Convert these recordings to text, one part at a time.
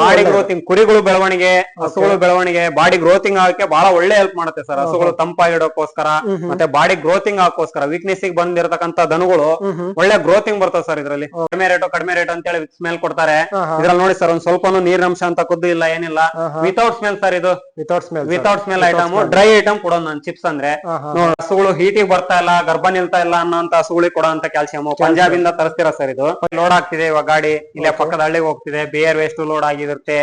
Body ಗ್ರೋತಿಂಗ್ ಕುರಿಗಳು ಬೆಳವಣಿಗೆ ಹಸುಗಳು ಬೆಳವಣಿಗೆ ಬಾಡಿ ಗ್ರೋತಿಂಗ್ ಆಗಕ್ಕೆ ಬಹಳ ಒಳ್ಳೆ ಹೆಲ್ಪ್ ಮಾಡುತ್ತೆ ಸರ್. ಹಸುಗಳು ತಂಪಾಗಿಡೋಕೋಸ್ಕರ ಮತ್ತೆ ಬಾಡಿ ಗ್ರೋತಿಂಗ್ ಆಗೋಸ್ಕರ ವೀಕ್ನೆಸ್ ಬಂದಿರತಕ್ಕಂತ ದನಗಳು ಒಳ್ಳೆ ಗ್ರೋತಿಂಗ್ ಬರ್ತದೆ ಸರ್ ಇದರಲ್ಲಿ. ಕಡಿಮೆ ರೇಟ್ ಕಡಿಮೆ ರೇಟ್ ಅಂತ ಹೇಳಿ ಸ್ಮೆಲ್ ಕೊಡ್ತಾರೆ. ಇದ್ರಲ್ಲಿ ನೋಡಿ ಸರ್ ಒಂದ್ ಸ್ವಲ್ಪನೂ ನೀರಿನಂಶ ಅಂತ ಕುದ್ದು ಇಲ್ಲ ಏನಿಲ್ಲ. ವಿತೌಟ್ ಸ್ಮೆಲ್ ಸರ್ ಇದು. Without smell without smell item dry item ಕೊಡೋದು ನಾನು ಚಿಪ್ಸ್ ಅಂದ್ರೆ. ಹಸುಗಳು ಹೀಟಿಗೆ ಬರ್ತಾ ಇಲ್ಲ ಗರ್ಭ ನಿಲ್ತಾ ಇಲ್ಲ ಅನ್ನೋಂತ ಹಸುಗಳಿಗೆ ಕೊಡೋಂತ ಕ್ಯಾಲ್ಸಿಯಂ ಪಂಜಾಬ್ ಇಂದ ತರಿಸ್ತೀರಾ ಸರ್ ಇದು? ಲೋಡ್ ಆಗ್ತಿದೆ ಇವಾಗ ಗಾಡಿ ಇಲ್ಲೇ ಪಕ್ಕದ ಹಳ್ಳಿಗೆ ಹೋಗ್ತಿದೆ ಬೇರ್ ವೇಸ್ಟ್ ಲೋಡ್ ಆಗಿರುತ್ತೆ.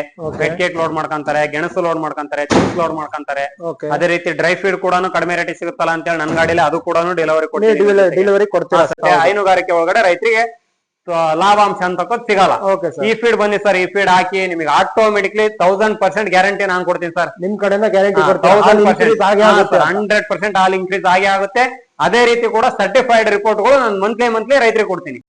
ಕೇಕ್ ಲೋಡ್ ಮಾಡ್ಕೊಂತಾರೆ ಗೆಣಸು ಲೋಡ್ ಮಾಡ್ಕೊಂತಾರೆ ಚಿಪ್ಸ್ ಲೋಡ್ ಮಾಡ್ಕೊಂತಾರೆ. ಓಕೆ ಅದೇ ರೀತಿ ಡ್ರೈ ಫೀಡ್ ಕೂಡ ಕಡಿಮೆ ರೇಟ್ ಸಿಗುತ್ತಲ್ಲ ಅಂತ ಹೇಳಿ ನನ್ನ ಗಾಡಿಲಿ ಅದು ಕೂಡ ಡೆಲಿವರಿ ಕೊಡ್ತೀವಿ. ಡೆಲಿವರಿ ಕೊಡ್ತೀರಾ ಹೈನುಗಾರಿಕೆ ಒಳಗಡೆ ರೈತರಿಗೆ ಲಾಭಾಂಶ ಅಂತ ಸಿಗಲ್ಲ. ಈ ಫೀಡ್ ಬಂದಿ ಸರ್ ಈ ಫೀಡ್ ಹಾಕಿ ನಿಮಗೆ ಆಟೋಮೆಟಿಕ್ಲಿ ತೌಸಂಡ್ ಪರ್ಸೆಂಟ್ ಗ್ಯಾರಂಟಿ ನಾನು ಕೊಡ್ತೀನಿ ಸರ್ ನಿಮ್ ಕಡೆಯಿಂದ guarantee hundred percent all increase ಆಗೇ ಆಗುತ್ತೆ. ಅದೇ ರೀತಿ ಕೂಡ ಸರ್ಟಿಫೈಡ್ ರಿಪೋರ್ಟ್ಗಳು ನಾನು ಮಂತ್ಲಿ ಮಂತ್ಲಿ ರೈತರಿಗೆ ಕೊಡ್ತೀನಿ.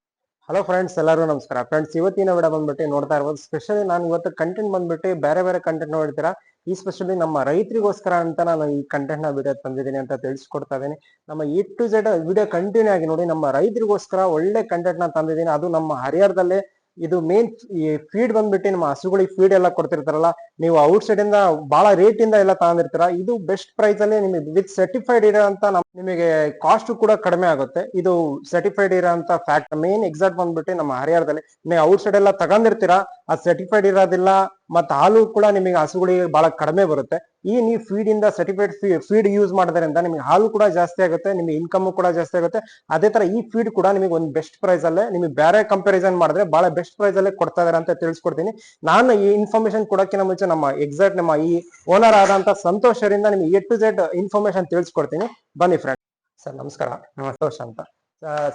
ಹಲೋ ಫ್ರೆಂಡ್ಸ್ ಎಲ್ಲರೂ ನಮಸ್ಕಾರ. ಫ್ರೆಂಡ್ಸ್ ಇವತ್ತಿನ ವಿಡಿಯೋ ಬಂದ್ಬಿಟ್ಟು ನೋಡ್ತಾ ಇರ್ಬೋದು. ಸ್ಪೆಷಲಿ ನಾನು ಇವತ್ತು ಕಂಟೆಂಟ್ ಬಂದ್ಬಿಟ್ಟು ಬೇರೆ ಬೇರೆ ಕಂಟೆಂಟ್ ನೋಡ್ತೀರಾ ಈ ಸ್ಪೆಷಲಿ ನಮ್ಮ ರೈತರಿಗೋಸ್ಕರ ಅಂತ ನಾನು ಈ ಕಂಟೆಂಟ್ನ ವಿಡಿಯೋ ತಂದಿದ್ದೀನಿ ಅಂತ ತಿಳಿಸ್ಕೊಡ್ತಾ ಇದ್ದೀನಿ. ನಮ್ಮ A to Z video continue ಆಗಿ ನೋಡಿ, ನಮ್ಮ ರೈತರಿಗೋಸ್ಕರ ಒಳ್ಳೆ ಕಂಟೆಂಟ್ನ ತಂದಿದ್ದೀನಿ. ಅದು ನಮ್ಮ ಹರಿಹರದಲ್ಲೇ ಇದು ಮೇನ್ ಈ ಫೀಡ್ ಬಂದ್ಬಿಟ್ಟು ನಮ್ಮ ಹಸುಗಳಿಗೆ ಫೀಡ್ ಎಲ್ಲ ಕೊಡ್ತಿರ್ತಾರಲ್ಲ, ನೀವು ಔಟ್ ಸೈಡ್ ಇಂದ ಬಹಳ ರೇಟ್ ಇಂದ ಎಲ್ಲ ತಗೊಂಡಿರ್ತೀರ, ಇದು ಬೆಸ್ಟ್ ಪ್ರೈಸ್ ಅಲ್ಲಿ ನಿಮಗೆ ವಿತ್ ಸರ್ಟಿಫೈಡ್ ಇರೋಂತ ನಮ್ಮ ನಿಮಗೆ ಕಾಸ್ಟ್ ಕೂಡ ಕಡಿಮೆ ಆಗುತ್ತೆ. ಇದು ಸರ್ಟಿಫೈಡ್ ಇರೋಂತ ಫ್ಯಾಕ್ಟ್ ಮೇನ್ ಎಕ್ಸಾಕ್ಟ್ ಬಂದ್ಬಿಟ್ಟು ನಮ್ಮ ಹರಿಹರದಲ್ಲಿ, ನೀವು ಔಟ್ ಸೈಡ್ ಎಲ್ಲ ತಗೊಂಡಿರ್ತೀರಾ, ಅದು ಸರ್ಟಿಫೈಡ್ ಇರೋದಿಲ್ಲ ಮತ್ತೆ ಹಾಲು ಕೂಡ ನಿಮಗೆ ಹಸುಗಳಿಗೆ ಬಹಳ ಕಡಿಮೆ ಬರುತ್ತೆ. ಈ ನೀವು ಫೀಡ್ ಇಂದ ಸರ್ಟಿಫೈಡ್ ಫೀಡ್ ಯೂಸ್ ಮಾಡೋದ್ರಿಂದ ನಿಮಗೆ ಹಾಲು ಕೂಡ ಜಾಸ್ತಿ ಆಗುತ್ತೆ, ನಿಮಗೆ ಇನ್ಕಮ್ ಕೂಡ ಜಾಸ್ತಿ ಆಗುತ್ತೆ. ಅದೇ ತರ ಈ ಫೀಡ್ ಕೂಡ ನಿಮಗೆ ಒಂದು ಬೆಸ್ಟ್ ಪ್ರೈಸ್ ಅಲ್ಲೇ ನಿಮಗೆ ಬೇರೆ ಕಂಪ್ಯಾರಿಸನ್ ಮಾಡಿದ್ರೆ ಬಹಳ ಬೆಸ್ಟ್ ಪ್ರೈಸ್ ಅಲ್ಲೇ ಕೊಡ್ತಾ ಇದಾರೆ ಅಂತ ತಿಳಿಸ್ಕೊಡ್ತೀನಿ. ನಾನು ಈ ಇನ್ಫಾರ್ಮೇಶನ್ ಕೊಡೋಕ್ಕಿಂತ ಮುಂಚೆ ನಮ್ಮ ಎಕ್ಸಾಕ್ಟ್ ನಮ್ಮ ಈ ಓನರ್ ಆದಂತ ಸಂತೋಷರಿಂದ ನಿಮ್ಗೆ ಎ ಟು ಜೆಡ್ ಇನ್ಫಾರ್ಮೇಶನ್ ತಿಳಿಸ್ಕೊಡ್ತೀನಿ. ಬನ್ನಿ ಫ್ರೆಂಡ್ ಸರ್, ನಮಸ್ಕಾರ. ಸಂತೋಷ್ ಅಂತ.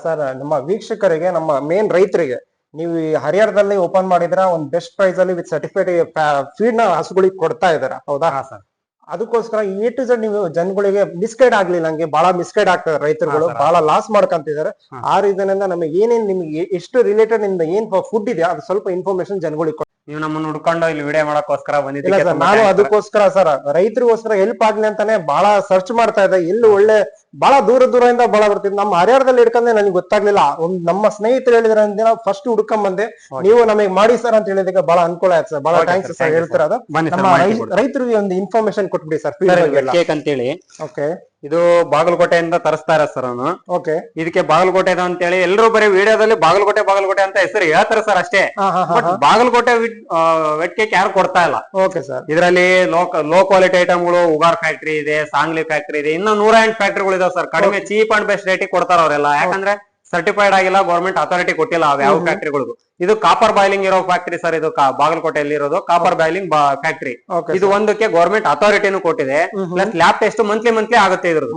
ಸರ್ ನಮ್ಮ ವೀಕ್ಷಕರಿಗೆ, ನಮ್ಮ ಮೇನ್ ರೈತರಿಗೆ ನೀವು ಈ ಹರಿಹರದಲ್ಲಿ ಓಪನ್ ಮಾಡಿದ್ರ ಒಂದು ಬೆಸ್ಟ್ ಪ್ರೈಸ್ ಅಲ್ಲಿ ವಿತ್ ಸರ್ಟಿಫಿಕೇಟ್ ಫೀಡ್ನ ಹಸುಗಳಿಗೆ ಕೊಡ್ತಾ ಇದಾರ ಹೌದಾ? ಹಾ ಸರ್. ಅದಕ್ಕೋಸ್ಕರ ಎ ಟು ಜೆಡ್ ನೀವು ಜನಗಳಿಗೆ ಮಿಸ್ಗೈಡ್ ಆಗ್ಲಿಲ್ಲ ನಂಗೆ ಬಹಳ ಮಿಸ್ಗೈಡ್ ಆಗ್ತದೆ ರೈತರುಗಳು ಬಹಳ ಲಾಸ್ ಮಾಡ್ಕೊಂತಿದ್ದಾರೆ. ಆ ರೀಸನ್ ಇಂದ ನಮಗೆ ಏನೇನ್ ನಿಮ್ಗೆ ಎಷ್ಟು ರಿಲೇಟೆಡ್ ಇಂದ ಏನ್ ಫುಡ್ ಇದೆ ಅದು ಸ್ವಲ್ಪ ಇನ್ಫಾರ್ಮೇಶನ್ ಜನಗಳಿಗೆ. ನೀವು ನಮ್ಮನ್ನ ಹುಡ್ಕೊಂಡು ಇಲ್ಲಿ ವಿಡಿಯೋ ಮಾಡಕ್ಕೋಸ್ಕರ ತುಂಬಾ ನಾನು ಅದಕ್ಕೋಸ್ಕರ ಸರ್ ರೈತರಿಗೋಸ್ಕರ ಹೆಲ್ಪ್ ಆಗ್ಲಿ ಅಂತಾನೆ ಬಹಳ ಸರ್ಚ್ ಮಾಡ್ತಾ ಇದ್ದೆ. ಎಲ್ಲಿ ಒಳ್ಳೆ ಬಹಳ ದೂರ ದೂರದಿಂದ ಬಹಳ ಬರ್ತಿದ್ ನಮ್ಮ ಹರಿಹರದಲ್ಲಿ ಹಿಡ್ಕೊಂಡೆ ನನಗೆ ಗೊತ್ತಾಗ್ಲಿಲ್ಲ. ಒಂದ್ ನಮ್ಮ ಸ್ನೇಹಿತರು ಹೇಳಿದ್ರ ದಿನ ಫಸ್ಟ್ ಹುಡ್ಕೊಂಡ್ ಬಂದೆ. ನೀವು ನಮಗೆ ಮಾಡಿ ಸರ್ ಅಂತ ಹೇಳಿದಕ್ಕೆ ಬಹಳ ಅನುಕೂಲ ಆಯ್ತು ಸರ್ ಬಹಳ ಥ್ಯಾಂಕ್ಸ್ ಸರ್ ಬನ್ನಿ ಸರ್ ನಮ್ಮ ರೈತರಿಗೆ ಒಂದು ಇನ್ಫಾರ್ಮೇಶನ್ ಕೊಟ್ಬಿಡಿ ಸರ್ ಕೇಕ್ ಅಂತೇಳಿ. ಓಕೆ. ಇದು ಬಾಗಲಕೋಟೆಯಿಂದ ತರಿಸ್ತಾರ ಸರ್ ಅವನು. ಓಕೆ. ಇದಕ್ಕೆ ಬಾಗಲಕೋಟೆ ಅಂತೇಳಿ ಎಲ್ಲರೂ ಬರೀ ವಿಡಿಯೋದಲ್ಲಿ ಬಾಗಲಕೋಟೆ ಬಾಗಲಕೋಟೆ ಅಂತ ಹೆಸರು ಹೇಳ್ತಾರೆ ಸರ್ ಅಷ್ಟೇ. ಬಟ್ ಬಾಗಲಕೋಟೆ ವೆಟ್ ಕೇಕ್ ಯಾರು ಕೊಡ್ತಾ ಇಲ್ಲ. ಓಕೆ ಸರ್ ಇದರಲ್ಲಿ ಲೋ ಲೋ ಕ್ವಾಲಿಟಿ ಐಟಮ್ಗಳು ಉಗಾರ್ ಫ್ಯಾಕ್ಟ್ರಿ ಇದೆ ಸಾಂಗ್ಲಿ ಫ್ಯಾಕ್ಟ್ರಿ ಇದೆ ಇನ್ನೂ ನೂರ ಎಂಟು ಫ್ಯಾಕ್ಟ್ರಿಗಳು ಇದಾವೆ ಸರ್. ಕಡಿಮೆ ಚೀಪ್ ಅಂಡ್ ಬೆಸ್ಟ್ ರೇಟಿಗೆ ಕೊಡ್ತಾರ ಅವರೆಲ್ಲ. ಯಾಕಂದ್ರೆ ಸರ್ಟಿಫೈಡ್ ಆಗಿಲ್ಲ ಗೌರ್ಮೆಂಟ್ ಅಥಾರಿಟಿ ಕೊಟ್ಟಿಲ್ಲ ಅವ್ ಯಾವ ಫ್ಯಾಕ್ಟ್ರಿಗಳಿಗೂ ಇದು ಕಾಪರ್ ಬಾಯ್ಲಿಂಗ್ ಇರೋ ಫ್ಯಾಕ್ಟ್ರಿ ಸರ್ ಇದು ಬಾಗಲಕೋಟೆಯಲ್ಲಿ ಇರೋದು ಕಾಪರ್ ಬಾಯ್ಲಿಂಗ್ ಫ್ಯಾಕ್ಟ್ರಿ ಇದು ಒಂದಕ್ಕೆ ಗೌರ್ಮೆಂಟ್ ಅಥಾರಿಟಿನೂ ಕೊಟ್ಟಿದೆ. Plus lab test monthly monthly ಆಗುತ್ತೆ ಇದ್ರದ್ದು.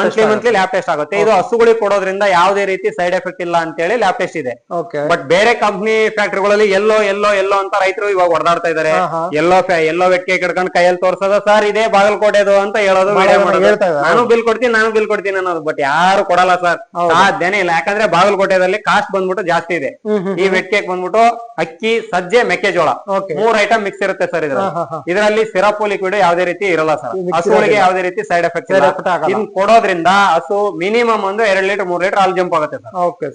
ಮಂತ್ಲಿ ಮಂತ್ಲಿ ಲ್ಯಾಬ್ ಟೆಸ್ಟ್ ಆಗುತ್ತೆ. ಇದು ಹಸುಗಳಿಗೆ ಕೊಡೋದ್ರಿಂದ ಯಾವುದೇ ರೀತಿ ಸೈಡ್ ಎಫೆಕ್ಟ್ ಇಲ್ಲ ಅಂತ ಹೇಳಿ ಲ್ಯಾಬ್ ಟೆಸ್ಟ್ ಇದೆ ಬಟ್ ಬೇರೆ ಕಂಪ್ನಿ ಫ್ಯಾಕ್ಟ್ರಿಗಳಲ್ಲಿ ಎಲ್ಲೋ ಎಲ್ಲೋ ಎಲ್ಲೋ ಅಂತ ರೈತರು ಇವಾಗ ಹೊಡೆದಾಡ್ತಾ ಇದಾರೆ. ಎಲ್ಲೋ ಎಲ್ಲೋ ವೆಟ್ಕೆ ಕಿಡ್ಕೊಂಡು ಕೈಯಲ್ಲಿ ತೋರ್ಸೋದ ಸರ್ ಇದೇ ಬಾಗಲಕೋಟೆದು ಅಂತ ಹೇಳೋದು. ನಾನು ಬಿಲ್ ಕೊಡ್ತೀನಿ ನಾನು ಬಿಲ್ ಕೊಡ್ತೀನಿ ಅನ್ನೋದು. ಬಟ್ ಯಾರು ಕೊಡಲ್ಲ ಸರ್ ಅದೇನೇ ಸಾಧ್ಯನೇ ಇಲ್ಲ. ಯಾಕಂದ್ರೆ ಬಾಗಲಕೋಟೆದಲ್ಲಿ ಕಾಸ್ಟ್ ಬಂದ್ಬಿಟ್ಟು ಜಾಸ್ತಿ ಇದೆ. ಈ ಹ್ಮ್. ಈ ಬಂದ್ಬಿಟ್ಟು ಅಕ್ಕಿ ಸಜ್ಜೆ ಮೆಕ್ಕೆಜೋಳ. ಮೂರ್ ಐಟಮ್ ಮಿಕ್ಸ್ ಇರುತ್ತೆ ಸರ್ ಇದ್ರ ಇದ್ರಲ್ಲಿ ಸಿರಪು ಲಿಕ್ವಿಡ್ ಯಾವ್ದೇ ರೀತಿ ಇರಲ್ಲ ಸರ್ ಹಸುಗಳಿಗೆ ಯಾವ್ದೇ ರೀತಿ ಸೈಡ್ ಎಫೆಕ್ಟ್ ಇದನ್ನ ಕೊಡೋದ್ರಿಂದ ಹಸು ಮಿನಿಮಮ್ ಒಂದು ಎರಡ್ ಲೀಟರ್ ಮೂರ್ ಲೀಟರ್ ಹಾಲು ಜಂಪ್ ಆಗುತ್ತೆ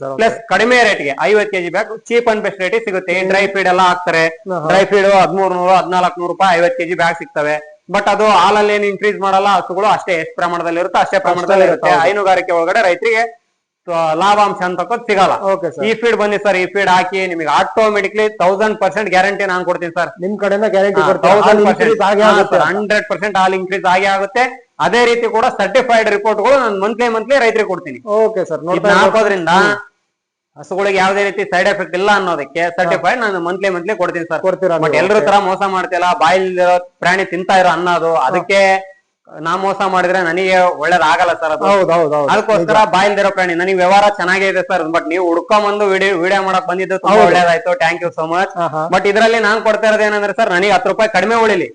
ಸರ್ ಪ್ಲಸ್ ಕಡಿಮೆ ರೇಟ್ಗೆ ಐವತ್ KG bag cheap and best rate ಸಿಗುತ್ತೆ. ಡ್ರೈ ಫೀಡ್ ಎಲ್ಲ ಹಾಕ್ತಾರೆ. ಡ್ರೈ ಫೀಡ್ ಹದಿಮೂರ್ ನೂರು ಹದಿನಾಲ್ಕು ನೂರು ರೂಪಾಯಿ ಐವತ್ ಕೆಜಿ ಬ್ಯಾಗ್ ಸಿಗ್ತವೆ. ಬಟ್ ಅದು ಹಾಲಲ್ಲಿ ಏನು ಇನ್ಕ್ರೀಸ್ ಮಾಡಲ್ಲ ಹಸುಗಳು ಅಷ್ಟೇ ಎಷ್ಟು ಪ್ರಮಾಣದಲ್ಲಿ ಇರುತ್ತೋ ಅಷ್ಟೇ ಪ್ರಮಾಣದಲ್ಲಿ ಇರುತ್ತೆ, ಹೈನುಗಾರಿಕೆ ಒಳಗಡೆ ರೈತರಿಗೆ ಲಾಭಾಂಶ ಅಂತ ಸಿಗಲ್ಲ. ಈ ಫೀಡ್ ಬನ್ನಿ ಸರ್ ಈ ಫೀಡ್ ಹಾಕಿ ನಿಮಗೆ ಆಟೋಮೆಟಿಕ್ಲಿ ತೌಸಂಡ್ ಪರ್ಸೆಂಟ್ ಗ್ಯಾರಂಟಿ ನಾನು ಕೊಡ್ತೀನಿ ಸರ್ ನಿಮ್ ಕಡೆಯಿಂದ guarantee hundred percent all increase ಆಗಿ ಆಗುತ್ತೆ. ಅದೇ ರೀತಿ ಕೂಡ ಸರ್ಟಿಫೈಡ್ ರಿಪೋರ್ಟ್ಗಳು ನಾನು ಮಂತ್ಲಿ ಮಂತ್ಲಿ ರೈತರಿಗೆ ಕೊಡ್ತೀನಿ. ಓಕೆ ಸರ್ ಹಾಕೋದ್ರಿಂದ ಹಸುಗಳಿಗೆ ಯಾವುದೇ ರೀತಿ ಸೈಡ್ ಎಫೆಕ್ಟ್ ಇಲ್ಲ ಅನ್ನೋದಕ್ಕೆ ಸರ್ಟಿಫೈಡ್ ನಾನು ಮಂತ್ಲಿ ಮಂತ್ಲಿ ಕೊಡ್ತೀನಿ ಸರ್ ಬಟ್ ಎಲ್ಲರೂ ತರ ಮೋಸ ಮಾಡ್ತಿಲ್ಲ ಬಾಯಿಲ್ ಪ್ರಾಣಿ ತಿಂತಾ ಇರೋ ಅನ್ನೋದು ಅದಕ್ಕೆ ನಾ ಮೋಸ ಮಾಡಿದ್ರೆ ನನಗೆ ಒಳ್ಳೇದಾಗಲ್ಲ ಸರ್ ಅದು. ಅದಕ್ಕೋಸ್ಕರ ಬಾಯಿಲ್ದಿರೋ ಪ್ರಾಣಿ ನನಗೆ ವ್ಯವಹಾರ ಚೆನ್ನಾಗೇ ಇದೆ ಸರ್ ಬಟ್ ನೀವು ಹುಡ್ಕೊಂಬಂದು ವಿಡಿಯೋ ವಿಡಿಯೋ ಮಾಡಕ್ ಬಂದಿದ್ದು ತುಂಬಾ. ಒಳ್ಳೇದಾಯ್ತು thank you so much but ಇದರಲ್ಲಿ ನಾನ್ ಕೊಡ್ತಾ ಇರೋದು ಏನಂದ್ರೆ ಸರ್ ನನಗೆ ಹತ್ತು ರೂಪಾಯಿ ಕಡಿಮೆ ಉಳಿಲಿ.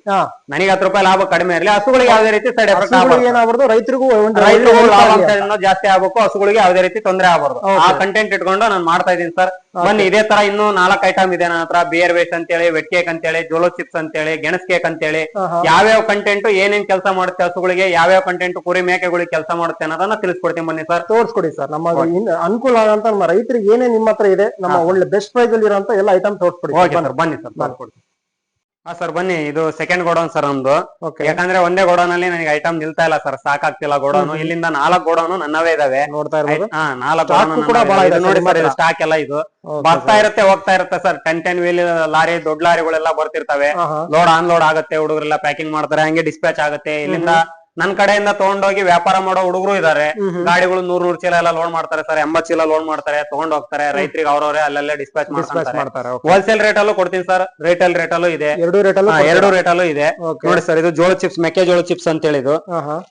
ನನಗೆ ಹತ್ತು ರೂಪಾಯಿ ಲಾಭ ಕಡಿಮೆ ಇರಲಿ. ಹಸುಗಳಿಗೆ ಯಾವುದೇ ರೀತಿ ಸೈಡ್ ಎಫೆಕ್ಟ್ ಏನಾಗ್ಬಾರ್ದು? ರೈತರಿಗೂ ಲಾಭ ರೈತರು ಒಳ್ಳೆ help ಆಗ್ಲಿ. ಲಾಭಾಂಶದಿಂದ ಜಾಸ್ತಿ ಆಗ್ಬೇಕು ಹಸುಗಳಿಗೆ ಯಾವುದೇ ರೀತಿ ತೊಂದರೆ ಆಗ್ಬಾರ್ದು. ಆ ಕಂಟೆಂಟ್ ಇಟ್ಕೊಂಡು ನಾನು ಮಾಡ್ತಾ ಇದೀನಿ ಸರ್. ಬನ್ನಿ ಇದೇ ತರ ಇನ್ನು ನಾಲ್ಕು ಐಟಮ್ ಇದೆ ನನ್ನ ಹತ್ರ. ಬಿಯರ್ ವೇಸ್ಟ್ ಅಂತೇಳಿ ವೆಟ್ ಕೇಕ್ ಅಂತೇಳಿ ಜೋಲೋ ಚಿಪ್ಸ್ ಅಂತೇಳಿ ಗೆಣಸ್ ಕೇಕ್ ಅಂತೇಳಿ. ಯಾವ್ಯಾವ ಕಂಟೆಂಟ್ ಏನೇನ್ ಕೆಲಸ ಮಾಡುತ್ತೆ ಹಸುಗಳಿಗೆ ಯಾವ್ಯಾವ ಕಂಟೆಂಟ್ ಕುರಿ ಮೇಕೆಗಳಿಗೆ ಕೆಲಸ ಮಾಡುತ್ತೆ ಅನ್ನೋದನ್ನ ತಿಳಿಸ್ಕೊಡ್ತೀನಿ ಬನ್ನಿ ಸರ್ ತೋರಿಸ್ಕೊಡಿ ಸರ್ ನಮ್ಮ ಇನ್- ಅನುಕೂಲ ಆಗಂತ ನಮ್ಮ ರೈತರಿಗೆ ಏನೇ ನಿಮ್ಮ ಹತ್ರ ಇದೆ ನಮ್ಮ ಒಳ್ಳೆ ಬೆಸ್ಟ್ ಪ್ರೈಸ್ ಅಲ್ಲಿ ಇರೋಂತ ಎಲ್ಲ ಐಟಮ್ ತೋರಿಸ್ಕೊಡಿ ಓಕೆ ಸರ್ ಬನ್ನಿ ಸರ್ ತೋರ್ಸ್ಕೊಡ್ತೀನಿ. ಹಾ ಸರ್ ಬನ್ನಿ. ಇದು ಸೆಕೆಂಡ್ ಗೋಡೌನ್ ಸರ್ ನಮ್ದು. ಯಾಕಂದ್ರೆ ಒಂದೇ ಗೋಡೌನ್ ಅಲ್ಲಿ ನನಗೆ ಐಟಮ್ ನಿಲ್ತಾ ಇಲ್ಲ ಸರ್. ಸಾಕಾಗ್ತಿಲ್ಲ ಗೋಡೌನ್ ಇಲ್ಲಿಂದ ನಾಲ್ಕು ಗೋಡೌನ್ ನನ್ನವೇ ಇದಾವೆ. ನೋಡ್ತಾ ಇರ್ಬೋದು. ಹಾ ನಾಲ್ಕು Stock godown ಕೂಡ ಬಹಳ ಇದೆ. ಇದೆ ನೋಡಿ ಸರ್ ಸರ್ ಇದು ಸ್ಟಾಕ್ ಎಲ್ಲ ಇದು. Okay, ಬರ್ತಾ ಇರುತ್ತೆ ಹೋಗ್ತಾ ಇರುತ್ತೆ sir. Ten ten wheel lorry ದೊಡ್ಡ ಲಾರಿಗಳೆಲ್ಲ ಬರ್ತಿರ್ತವೆ. ಹಾ, ಹಾ. ಲೋಡ್ ಆನ್ ಲೋಡ್ ಆಗುತ್ತೆ. ಹುಡುಗರೆಲ್ಲ ಪ್ಯಾಕಿಂಗ್ ಮಾಡ್ತಾರೆ. ಹಂಗೆ ಡಿಸ್ಪ್ಯಾಚ್ ಆಗುತ್ತೆ. ಇಲ್ಲಿಂದ ನನ್ ಕಡೆಯಿಂದ ತಗೊಂಡೋಗಿ ವ್ಯಾಪಾರ ಮಾಡೋ ಹುಡುಗರು ಇದಾರೆ. ಗಾಡಿಗಳು ನೂರ್ ನೂರ್ ಚೀಲ ಎಲ್ಲ ಲೋಡ್ ಮಾಡ್ತಾರೆ ಸರ್ ಎಂಬತ್ ಚೀಲ ಲೋಡ್ ಮಾಡ್ತಾರೆ ತಗೊಂಡ್ ಹೋಗ್ತಾರೆ ರೈತರಿಗೆ ಅವ್ರವ್ರೆ ಅಲ್ಲಲ್ಲೇ ಡಿಸ್ಪ್ಯಾಚ್ ಮಾಡ್ತಾರೆ ಹೋಲ್ಸೇಲ್ ರೇಟ್ ಅಲ್ಲೂ ಕೊಡ್ತೀನಿ ಸರ್ ರಿಟೇಲ್ ರೇಟ್ ಅಲ್ಲೂ ಇದೆ. ಎರಡು ರೇಟ್ ಅಲ್ಲೂ ಇದೆ. ನೋಡಿ ಸರ್ ಇದು ಜೋಳ ಚಿಪ್ಸ್ ಮೆಕ್ಕೆಜೋಳ ಚಿಪ್ಸ್ ಅಂತ ಹೇಳಿದು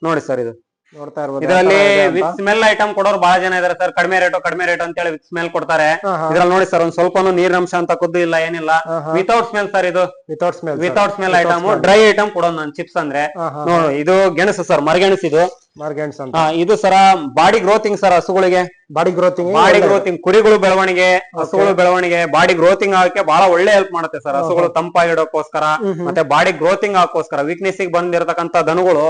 ನೋಡಿ ಸರ್ ಇದು. ನೋಡ್ತಾ ಇರ್ಬೋದು ಇದರಲ್ಲಿ ವಿತ್ ಸ್ಮೆಲ್ ಐಟಮ್ ಕೊಡೋರು ಬಹಳ ಜನ ಇದಾರೆ ಸರ್. ಕಡಿಮೆ ರೇಟು ಕಡಿಮೆ ರೇಟ್ ಅಂತ ಹೇಳಿ ವಿತ್ ಸ್ಮೆಲ್ ಕೊಡ್ತಾರೆ. ಇದ್ರಲ್ಲಿ ನೋಡಿ ಸರ್ ಒಂದ್ ನೀರಿನ ಅಂಶ ಅಂತ ಕುದ್ದು ಇಲ್ಲ ಏನಿಲ್ಲ. ವಿತೌಟ್ ಸ್ಮೆಲ್ ಸರ್ ಇದು. Without smell without smell item dry item ಕೊಡೋದು ನಾನು ಚಿಪ್ಸ್ ಅಂದ್ರೆ. ನೋಡು ಇದು ಗೆಣಸು ಸರ್ ಮರಗೆಣಸು ಇದು ಅಂತ. ಇದು ಸರ ಬಾಡಿ ಗ್ರೋತಿಂಗ್ ಸರ್ ಹಸುಗಳಿಗೆ? ಬಾಡಿ ಗ್ರೋತಿಂಗ್ ಬಾಡಿ ಗ್ರೋತಿಂಗ್ ಕುರಿಗಳು ಬೆಳವಣಿಗೆ ಹಸುಗಳು ಬೆಳವಣಿಗೆ ಬಾಡಿ ಗ್ರೋತಿಂಗ್ ಆಗಕ್ಕೆ ಬಹಳ ಒಳ್ಳೆ ಹೆಲ್ಪ್ ಮಾಡುತ್ತೆ ಸರ್ ಹಸುಗಳು ತಂಪಾಗಿಡೋಕೋಸ್ಕರ ಮತ್ತೆ ಬಾಡಿ ಗ್ರೋತಿಂಗ್ ಆಗೋಸ್ಕರ ವೀಕ್ನೆಸ್ ಬಂದಿರತಕ್ಕಂತ ದನಗಳು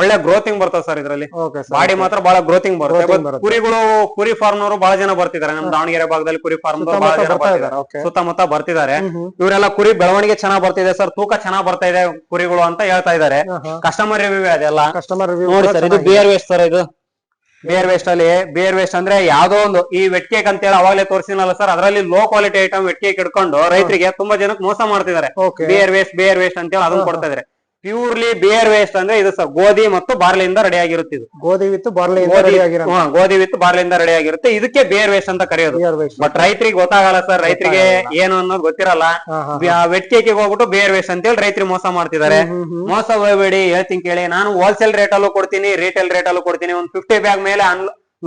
ಒಳ್ಳೆ ಗ್ರೋತಿಂಗ್ ಬರ್ತದೆ ಸರ್ ಇದರಲ್ಲಿ. ಬಾಡಿ ಮಾತ್ರ ಬಹಳ ಗ್ರೋತಿಂಗ್ ಬರುತ್ತೆ. ಕುರಿಗಳು ಕುರಿ ಫಾರ್ಮ್ ಅವರು ಬಹಳ ಜನ ಬರ್ತಿದ್ದಾರೆ. ನಮ್ ದಾವಣಗೆರೆ ಭಾಗದಲ್ಲಿ ಕುರಿ ಫಾರ್ಮ್ ಬಹಳ ಜನ ಬರ್ತಾ ಬರ್ತಿದ್ದಾರೆ. ಸುತ್ತಮುತ್ತ ಬರ್ತಿದ್ದಾರೆ. ಇವರೆಲ್ಲ ಕುರಿ ಬೆಳವಣಿಗೆ ಚೆನ್ನಾಗ್ ಬರ್ತಿದೆ ಸರ್. ತೂಕ ಚೆನ್ನಾಗ್ ಬರ್ತಾ ಇದೆ ಕುರಿಗಳು ಅಂತ ಹೇಳ್ತಾ ಇದ್ದಾರೆ. ಹಾ. ಕಸ್ಟಮರ್ ರಿವ್ಯೂ ಅದೆಲ್ಲ. ಕಸ್ಟಮರ್ ರಿವ್ಯೂ ನೋಡಿ ಸರ್ ಇದು ಬಿಯರ್ ವೇಸ್ಟ್ ಸರ್ ಇದು? ಬಿಯರ್ ವೇಸ್ಟ್ ಅಲ್ಲಿ ಬಿಯರ್ ವೇಸ್ಟ್ ಅಂದ್ರೆ ಯಾವ್ದೋ ಒಂದು ಈ ವೆಟ್ ಕೇಕ್ ಅಂತ ಹೇಳಿ ಅವಾಗಲೇ ತೋರಿಸಿನಲ್ಲ ಸರ್ ಅದರಲ್ಲಿ low quality item wet cake ಇಟ್ಕೊಂಡು ರೈತರಿಗೆ ತುಂಬಾ ಜನಕ್ಕೆ ಮೋಸ ಮಾಡ್ತಿದ್ದಾರೆ. Beer beer waste beer waste ಅಂತ ಹೇಳಿ ಅದನ್ನ ಕೊಡ್ತಾ ಇದಾರೆ ಪ್ಯೂರ್ಲಿ ಬಿಯರ್ ವೇಸ್ಟ್ ಅಂದ್ರೆ ಇದು ಸರ್ ಗೋಧಿ ಮತ್ತು ಬಾರ್ಲಿಯಿಂದ ರೆಡಿ ಆಗಿರುತ್ತೆ ಇದು. ಗೋಧಿ ವಿತ್ ಬಾರ್ಲಿ ಗೋಧಿ ವಿತ್ ಬಾರ್ಲಿಯಿಂದ ರೆಡಿ ಆಗಿರುತ್ತೆ. ಇದಕ್ಕೆ ಬೇರ್ ವೇಸ್ಟ್ ಅಂತ ಕರೆಯೋದು. ಬಟ್ ರೈತರಿಗೆ ಗೊತ್ತಾಗಲ್ಲ ಸರ್ ರೈತರಿಗೆ ಏನು ಅನ್ನೋದು ಗೊತ್ತಿರಲ್ಲ. ಹಾ ಹಾ ವೆಟ್ ಕೇಕಿಗೆ ಹೋಗ್ಬಿಟ್ಟು ಬೇರ್ ವೇಸ್ಟ್ ಅಂತ ಹೇಳಿ ರೈತರಿಗೆ ಮೋಸ ಮಾಡ್ತಿದ್ದಾರೆ. ಮೋಸ ಹೋಗ್ಬೇಡಿ ಹೇಳ್ತೀನಿ ಕೇಳಿ. ನಾನು ಹೋಲ್ಸೇಲ್ ರೇಟ್ ಅಲ್ಲೂ ಕೊಡ್ತೀನಿ ರಿಟೇಲ್ ರೇಟ್ ಅಲ್ಲೂ ಕೊಡ್ತೀನಿ. ಒಂದು ಫಿಫ್ಟಿ ಬ್ಯಾಗ್ ಮೇಲೆ